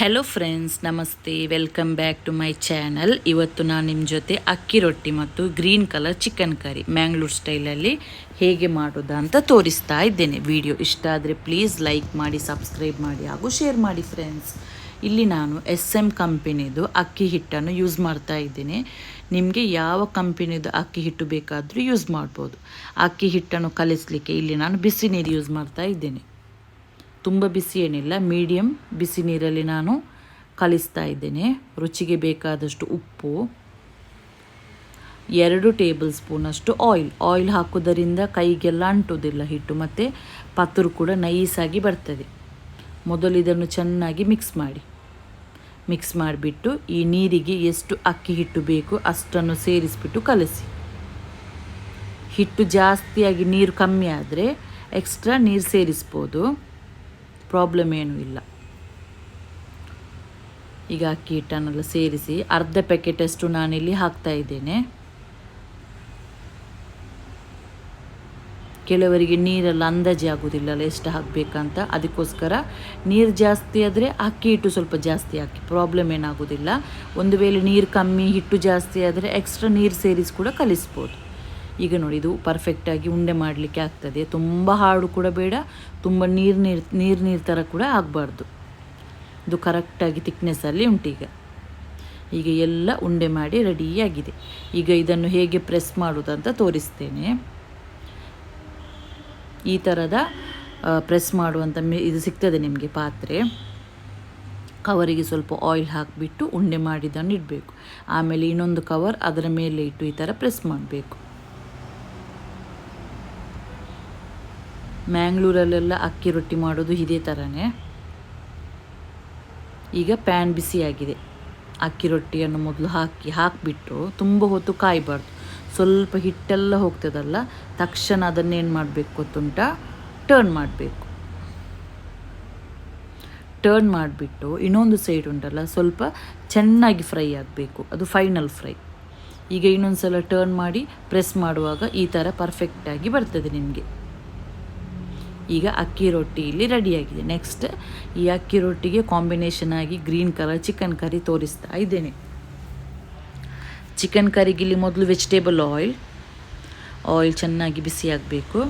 Hello friends ನಮಸ್ತೆ welcome back to my channel ಇವತ್ತು ನಾನು ನಿಮ್ಮ ಜೊತೆ ಅಕ್ಕಿ ರೊಟ್ಟಿ ಮತ್ತು green colour chicken curry Mangalore ಸ್ಟೈಲಲ್ಲಿ ಹೇಗೆ ಮಾಡೋದು ಅಂತ ತೋರಿಸ್ತಾ ಇದ್ದೇನೆ. ವಿಡಿಯೋ ಇಷ್ಟ ಆದರೆ ಪ್ಲೀಸ್ ಲೈಕ್ ಮಾಡಿ ಸಬ್ಸ್ಕ್ರೈಬ್ ಮಾಡಿ ಹಾಗೂ ಶೇರ್ ಮಾಡಿ ಫ್ರೆಂಡ್ಸ್ ಇಲ್ಲಿ ನಾನು ಎಸ್ ಎಂ ಕಂಪೆನಿದು ಅಕ್ಕಿ ಹಿಟ್ಟನ್ನು ಯೂಸ್ ಮಾಡ್ತಾ ಇದ್ದೇನೆ. ನಿಮಗೆ ಯಾವ ಕಂಪೆನಿದು ಅಕ್ಕಿ ಹಿಟ್ಟು ಬೇಕಾದರೂ ಯೂಸ್ ಮಾಡ್ಬೋದು. ಅಕ್ಕಿ ಹಿಟ್ಟನ್ನು ಕಲಿಸಲಿಕ್ಕೆ ಇಲ್ಲಿ ನಾನು ಬಿಸಿ ನೀರು ಯೂಸ್ ಮಾಡ್ತಾ ಇದ್ದೇನೆ. ತುಂಬ ಬಿಸಿ ಏನಿಲ್ಲ ಮೀಡಿಯಮ್ ಬಿಸಿ ನೀರಲ್ಲಿ ನಾನು ಕಲಿಸ್ತಾ ಇದ್ದೇನೆ. ರುಚಿಗೆ ಬೇಕಾದಷ್ಟು ಉಪ್ಪು, ಎರಡು ಟೇಬಲ್ ಸ್ಪೂನಷ್ಟು ಆಯಿಲ್ ಆಯಿಲ್ ಹಾಕೋದರಿಂದ ಕೈಗೆಲ್ಲ ಅಂಟೋದಿಲ್ಲ ಹಿಟ್ಟು, ಮತ್ತು ಪತ್ರು ಕೂಡ ನೈಸಾಗಿ ಬರ್ತದೆ. ಮೊದಲು ಇದನ್ನು ಚೆನ್ನಾಗಿ ಮಿಕ್ಸ್ ಮಾಡಿ. ಮಿಕ್ಸ್ ಮಾಡಿಬಿಟ್ಟು ಈ ನೀರಿಗೆ ಎಷ್ಟು ಅಕ್ಕಿ ಹಿಟ್ಟು ಬೇಕು ಅಷ್ಟನ್ನು ಸೇರಿಸಿಬಿಟ್ಟು ಕಲಸಿ. ಹಿಟ್ಟು ಜಾಸ್ತಿಯಾಗಿ ನೀರು ಕಮ್ಮಿ ಆದರೆ ಎಕ್ಸ್ಟ್ರಾ ನೀರು ಸೇರಿಸ್ಬೋದು. ಪ್ರಾಬ್ಲಮ್ ಏನೂ ಇಲ್ಲ. ಈಗ ಅಕ್ಕಿ ಹಿಟ್ಟನ್ನೆಲ್ಲ ಸೇರಿಸಿ ಅರ್ಧ ಪ್ಯಾಕೆಟಷ್ಟು ನಾನಿಲ್ಲಿ ಹಾಕ್ತಾ ಇದ್ದೇನೆ. ಕೆಲವರಿಗೆ ನೀರೆಲ್ಲ ಅಂದಾಜಿ ಆಗೋದಿಲ್ಲಲ್ಲ ಎಷ್ಟು ಹಾಕಬೇಕಂತ. ಅದಕ್ಕೋಸ್ಕರ ನೀರು ಜಾಸ್ತಿ ಆದರೆ ಅಕ್ಕಿ ಹಿಟ್ಟು ಸ್ವಲ್ಪ ಜಾಸ್ತಿ ಹಾಕಿ ಪ್ರಾಬ್ಲಮ್ ಏನಾಗೋದಿಲ್ಲ. ಒಂದು ವೇಳೆ ನೀರು ಕಮ್ಮಿ, ಹಿಟ್ಟು ಜಾಸ್ತಿ ಆದರೆ ಎಕ್ಸ್ಟ್ರಾ ನೀರು ಸೇರಿಸಿ ಕೂಡ ಕಲಿಸ್ಬೋದು. ಈಗ ನೋಡಿ, ಇದು ಪರ್ಫೆಕ್ಟಾಗಿ ಉಂಡೆ ಮಾಡಲಿಕ್ಕೆ ಆಗ್ತದೆ. ತುಂಬ ಹಾಡು ಕೂಡ ಬೇಡ, ತುಂಬ ನೀರು ನೀರು ನೀರು ನೀರು ಥರ ಕೂಡ ಆಗಬಾರ್ದು. ಇದು ಕರೆಕ್ಟಾಗಿ ತಿಕ್ನೆಸ್ಸಲ್ಲಿ ಉಂಟೀಗ. ಈಗ ಎಲ್ಲ ಉಂಡೆ ಮಾಡಿ ರೆಡಿಯಾಗಿದೆ ಈಗ ಇದನ್ನು ಹೇಗೆ ಪ್ರೆಸ್ ಮಾಡುವುದಂತ ತೋರಿಸ್ತೇನೆ. ಈ ಥರದ ಪ್ರೆಸ್ ಮಾಡುವಂಥ ಮೇ, ಇದು ಸಿಗ್ತದೆ ನಿಮಗೆ ಪಾತ್ರೆ. ಕವರಿಗೆ ಸ್ವಲ್ಪ ಆಯಿಲ್ ಹಾಕಿಬಿಟ್ಟು ಉಂಡೆ ಮಾಡಿದ್ದನ್ನು ಇಡಬೇಕು. ಆಮೇಲೆ ಇನ್ನೊಂದು ಕವರ್ ಅದರ ಮೇಲೆ ಇಟ್ಟು ಈ ಥರ ಪ್ರೆಸ್ ಮಾಡಬೇಕು. ಮ್ಯಾಂಗ್ಳೂರಲ್ಲೆಲ್ಲ ಅಕ್ಕಿ ರೊಟ್ಟಿ ಮಾಡೋದು ಇದೇ ಥರನೇ ಈಗ ಪ್ಯಾನ್ ಬಿಸಿಯಾಗಿದೆ ಅಕ್ಕಿ ರೊಟ್ಟಿಯನ್ನು ಮೊದಲು ಹಾಕಿ, ಹಾಕಿಬಿಟ್ಟು ತುಂಬ ಹೊತ್ತು ಕಾಯಬಾರ್ದು. ಸ್ವಲ್ಪ ಹಿಟ್ಟೆಲ್ಲ ಹೋಗ್ತದಲ್ಲ, ತಕ್ಷಣ ಅದನ್ನೇನು ಮಾಡಬೇಕು ಗೊತ್ತುಂಟ? ಟರ್ನ್ ಮಾಡಬೇಕು. ಟರ್ನ್ ಮಾಡಿಬಿಟ್ಟು ಇನ್ನೊಂದು ಸೈಡ್ ಉಂಟಲ್ಲ, ಸ್ವಲ್ಪ ಚೆನ್ನಾಗಿ ಫ್ರೈ ಆಗಬೇಕು. ಅದು ಫೈನಲ್ ಫ್ರೈ ಈಗ ಇನ್ನೊಂದು ಸಲ ಟರ್ನ್ ಮಾಡಿ ಪ್ರೆಸ್ ಮಾಡುವಾಗ ಈ ಥರ ಪರ್ಫೆಕ್ಟಾಗಿ ಬರ್ತದೆ ನಿಮಗೆ. ಈಗ ಅಕ್ಕಿ ರೊಟ್ಟಿ ಇಲ್ಲಿ ರೆಡಿಯಾಗಿದೆ. ನೆಕ್ಸ್ಟ್ ಈ ಅಕ್ಕಿ ರೊಟ್ಟಿಗೆ ಕಾಂಬಿನೇಷನ್ ಆಗಿ ಗ್ರೀನ್ ಕಲರ್ ಚಿಕನ್ ಕರಿ ತೋರಿಸ್ತಾ ಇದ್ದೇನೆ. ಚಿಕನ್ ಕರಿಗೆ ಇಲ್ಲಿ ಮೊದಲು ವೆಜಿಟೇಬಲ್ ಆಯಿಲ್ ಆಯಿಲ್ ಚೆನ್ನಾಗಿ ಬಿಸಿ ಆಗಬೇಕು.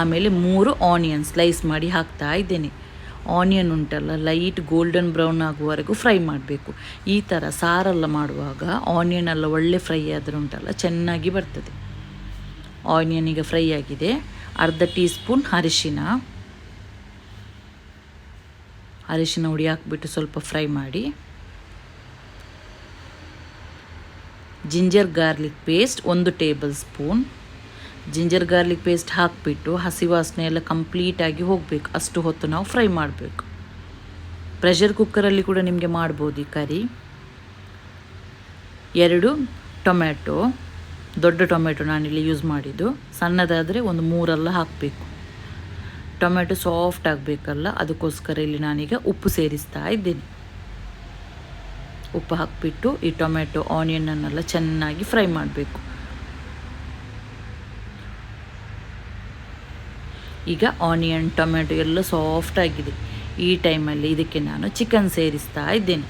ಆಮೇಲೆ ಮೂರು ಆನಿಯನ್ ಸ್ಲೈಸ್ ಮಾಡಿ ಹಾಕ್ತಾ ಇದ್ದೇನೆ. ಆನಿಯನ್ ಉಂಟಲ್ಲ ಲೈಟ್ ಗೋಲ್ಡನ್ ಬ್ರೌನ್ ಆಗುವವರೆಗೂ ಫ್ರೈ ಮಾಡಬೇಕು. ಈ ಥರ ಸಾರೆಲ್ಲ ಮಾಡುವಾಗ ಆನಿಯನ್ ಎಲ್ಲ ಒಳ್ಳೆ ಫ್ರೈ ಆದರೆ ಉಂಟಲ್ಲ, ಚೆನ್ನಾಗಿ ಬರ್ತದೆ. ಆನಿಯನ್ ಈಗ ಫ್ರೈ ಆಗಿದೆ. ಅರ್ಧ ಟೀ ಸ್ಪೂನ್ ಅರಿಶಿನ. ಅರಿಶಿನ ಹುಡಿ ಹಾಕ್ಬಿಟ್ಟು ಸ್ವಲ್ಪ ಫ್ರೈ ಮಾಡಿ. ಜಿಂಜರ್ ಗಾರ್ಲಿಕ್ ಪೇಸ್ಟ್ ಒಂದು tablespoon. Ginger garlic paste ಹಾಕಿಬಿಟ್ಟು ಹಸಿ ವಾಸನೆ ಎಲ್ಲ ಕಂಪ್ಲೀಟಾಗಿ ಹೋಗಬೇಕು. ಅಷ್ಟು ಹೊತ್ತು ನಾವು ಫ್ರೈ ಮಾಡಬೇಕು. ಪ್ರೆಷರ್ ಕುಕ್ಕರಲ್ಲಿ ಕೂಡ ನಿಮಗೆ ಮಾಡ್ಬೋದು ಈ ಕರಿ. ಎರಡು ಟೊಮ್ಯಾಟೊ. ದೊಡ್ಡ ಟೊಮೆಟೊ ನಾನಿಲ್ಲಿ ಯೂಸ್ ಮಾಡಿದ್ದು. ಸಣ್ಣದಾದರೆ ಒಂದು ಮೂರೆಲ್ಲ ಹಾಕಬೇಕು. ಟೊಮೆಟೊ ಸಾಫ್ಟ್ ಆಗಬೇಕಲ್ಲ, ಅದಕ್ಕೋಸ್ಕರ ಇಲ್ಲಿ ನಾನೀಗ ಉಪ್ಪು ಸೇರಿಸ್ತಾ ಇದ್ದೇನೆ. ಉಪ್ಪು ಹಾಕಿಬಿಟ್ಟು ಈ ಟೊಮೆಟೊ ಆನಿಯನ್ನನ್ನೆಲ್ಲ ಚೆನ್ನಾಗಿ ಫ್ರೈ ಮಾಡಬೇಕು. ಈಗ ಆನಿಯನ್, ಟೊಮೆಟೊ ಎಲ್ಲ ಸಾಫ್ಟ್ ಆಗಿದೆ. ಈ ಟೈಮಲ್ಲಿ ಇದಕ್ಕೆ ನಾನು ಚಿಕನ್ ಸೇರಿಸ್ತಾ ಇದ್ದೇನೆ.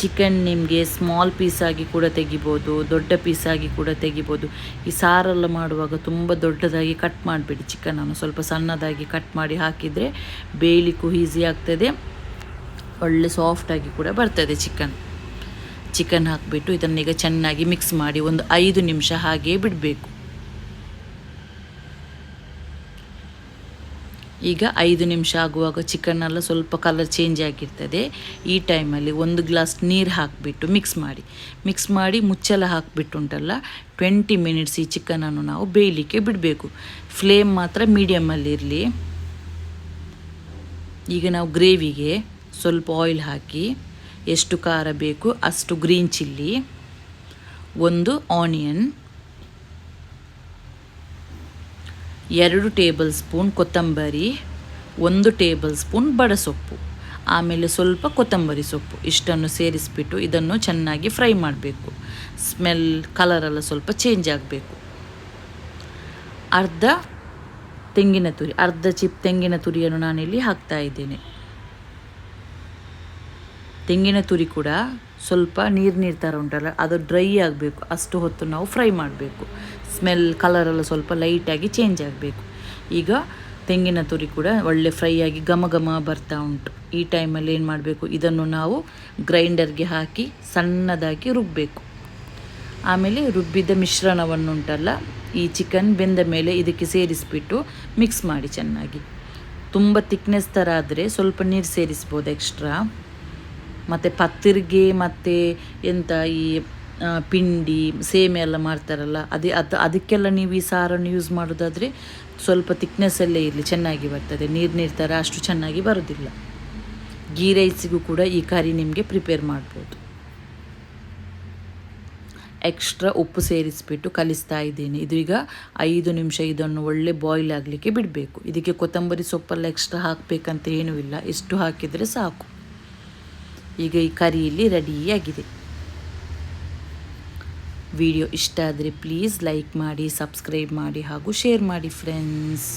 ಚಿಕನ್ ನಿಮಗೆ ಸ್ಮಾಲ್ ಪೀಸಾಗಿ ಕೂಡ ತೆಗಿಬೋದು, ದೊಡ್ಡ ಪೀಸಾಗಿ ಕೂಡ ತೆಗಿಬೋದು. ಈ ಸಾರೆಲ್ಲ ಮಾಡುವಾಗ ತುಂಬ ದೊಡ್ಡದಾಗಿ ಕಟ್ ಮಾಡಿಬಿಡಿ ಚಿಕನನ್ನು ಸ್ವಲ್ಪ ಸಣ್ಣದಾಗಿ ಕಟ್ ಮಾಡಿ ಹಾಕಿದರೆ ಬೇಯಲಿಕ್ಕೂ ಈಸಿ ಆಗ್ತದೆ. ಒಳ್ಳೆ ಸಾಫ್ಟಾಗಿ ಕೂಡ ಬರ್ತದೆ ಚಿಕನ್ ಚಿಕನ್ ಹಾಕಿಬಿಟ್ಟು ಇದನ್ನೀಗ ಚೆನ್ನಾಗಿ ಮಿಕ್ಸ್ ಮಾಡಿ ಒಂದು ಐದು ನಿಮಿಷ ಹಾಗೆಯೇ ಬಿಡಬೇಕು. ಈಗ ಐದು ನಿಮಿಷ ಆಗುವಾಗ ಚಿಕನ್ನೆಲ್ಲ ಸ್ವಲ್ಪ ಕಲರ್ ಚೇಂಜ್ ಆಗಿರ್ತದೆ. ಈ ಟೈಮಲ್ಲಿ ಒಂದು ಗ್ಲಾಸ್ ನೀರು ಹಾಕಿಬಿಟ್ಟು ಮಿಕ್ಸ್ ಮಾಡಿ. ಮಿಕ್ಸ್ ಮಾಡಿ ಮುಚ್ಚಲ ಹಾಕಿಬಿಟ್ಟುಂಟಲ್ಲ ಟ್ವೆಂಟಿ ಮಿನಿಟ್ಸ್ ಈ ಚಿಕನನ್ನು ನಾವು ಬೇಯಲಿಕ್ಕೆ ಬಿಡಬೇಕು. ಫ್ಲೇಮ್ ಮಾತ್ರ ಮೀಡಿಯಮಲ್ಲಿರಲಿ ಈಗ ನಾವು ಗ್ರೇವಿಗೆ ಸ್ವಲ್ಪ ಆಯಿಲ್ ಹಾಕಿ, ಎಷ್ಟು ಖಾರ ಬೇಕು ಅಷ್ಟು ಗ್ರೀನ್ ಚಿಲ್ಲಿ ಒಂದು ಆನಿಯನ್ ಎರಡು ಟೇಬಲ್ ಸ್ಪೂನ್ ಕೊತ್ತಂಬರಿ, ಒಂದು ಟೇಬಲ್ ಸ್ಪೂನ್ ಬಡಸೊಪ್ಪು ಆಮೇಲೆ ಸ್ವಲ್ಪ ಕೊತ್ತಂಬರಿ ಸೊಪ್ಪು ಇಷ್ಟನ್ನು ಸೇರಿಸಿಬಿಟ್ಟು ಇದನ್ನು ಚೆನ್ನಾಗಿ ಫ್ರೈ ಮಾಡಬೇಕು. ಸ್ಮೆಲ್ ಕಲರೆಲ್ಲ ಸ್ವಲ್ಪ ಚೇಂಜ್ ಆಗಬೇಕು. ಅರ್ಧ ತೆಂಗಿನ ತುರಿ, ಅರ್ಧ ಚಿಪ್ ತೆಂಗಿನ ತುರಿಯನ್ನು ನಾನಿಲ್ಲಿ ಹಾಕ್ತಾ ಇದ್ದೇನೆ. ತೆಂಗಿನ ತುರಿ ಕೂಡ ಸ್ವಲ್ಪ ನೀರು ನೀರು ಥರ ಉಂಟಲ್ಲ, ಅದು ಡ್ರೈ ಆಗಬೇಕು. ಅಷ್ಟು ಹೊತ್ತು ನಾವು ಫ್ರೈ ಮಾಡಬೇಕು. ಸ್ಮೆಲ್ ಕಲರೆಲ್ಲ ಸ್ವಲ್ಪ ಲೈಟಾಗಿ ಚೇಂಜ್ ಆಗಬೇಕು. ಈಗ ತೆಂಗಿನ ತುರಿ ಕೂಡ ಒಳ್ಳೆ ಫ್ರೈ ಆಗಿ ಘಮ ಘಮ ಬರ್ತಾ ಉಂಟು. ಈ ಟೈಮಲ್ಲಿ ಏನು ಮಾಡಬೇಕು? ಇದನ್ನು ನಾವು ಗ್ರೈಂಡರ್ಗೆ ಹಾಕಿ ಸಣ್ಣದಾಗಿ ರುಬ್ಬಬೇಕು ಆಮೇಲೆ ರುಬ್ಬಿದ ಮಿಶ್ರಣವನ್ನುಂಟಲ್ಲ ಈ ಚಿಕನ್ ಬೆಂದ ಮೇಲೆ ಇದಕ್ಕೆ ಸೇರಿಸಿಬಿಟ್ಟು ಮಿಕ್ಸ್ ಮಾಡಿ ಚೆನ್ನಾಗಿ. ತುಂಬ ತಿಕ್ನೆಸ್ ಥರ ಆದರೆ ಸ್ವಲ್ಪ ನೀರು ಸೇರಿಸ್ಬೋದು ಎಕ್ಸ್ಟ್ರಾ ಮತ್ತು ಪತ್ತಿರಿಗೆ ಮತ್ತು ಎಂಥ ಈ ಪಿಂಡಿ, ಸೇಮೆ ಎಲ್ಲ ಮಾಡ್ತಾರಲ್ಲ, ಅದೇ ಅದು, ಅದಕ್ಕೆಲ್ಲ ನೀವು ಈ ಸಾರನ್ನು ಯೂಸ್ ಮಾಡೋದಾದರೆ ಸ್ವಲ್ಪ ತಿಕ್ನೆಸ್ಸಲ್ಲೇ ಇರಲಿ, ಚೆನ್ನಾಗಿ ಬರ್ತದೆ. ನೀರು ನೀರು ಥರ ಅಷ್ಟು ಚೆನ್ನಾಗಿ ಬರೋದಿಲ್ಲ. ಗೀ ರೈಸಿಗೂ ಕೂಡ ಈ ಕರಿ ನಿಮಗೆ ಪ್ರಿಪೇರ್ ಮಾಡ್ಬೋದು. ಎಕ್ಸ್ಟ್ರಾ ಉಪ್ಪು ಸೇರಿಸಿಬಿಟ್ಟು ಕಲಿಸ್ತಾ ಇದ್ದೀನಿ. ಇದು ಈಗ ಐದು ನಿಮಿಷ ಇದನ್ನು ಒಳ್ಳೆ ಬಾಯ್ಲ್ ಆಗಲಿಕ್ಕೆ ಬಿಡಬೇಕು. ಇದಕ್ಕೆ ಕೊತ್ತಂಬರಿ ಸೊಪ್ಪೆಲ್ಲ ಎಕ್ಸ್ಟ್ರಾ ಹಾಕಬೇಕಂತ ಏನೂ ಇಲ್ಲ. ಇಷ್ಟು ಹಾಕಿದರೆ ಸಾಕು. ಈಗ ಈ ಕರಿಯಲ್ಲಿ ರೆಡಿಯಾಗಿದೆ ವಿಡಿಯೋ ಇಷ್ಟ ಆದರೆ ಪ್ಲೀಸ್ ಲೈಕ್ ಮಾಡಿ ಸಬ್ಸ್ಕ್ರೈಬ್ ಮಾಡಿ ಹಾಗೂ ಶೇರ್ ಮಾಡಿ ಫ್ರೆಂಡ್ಸ್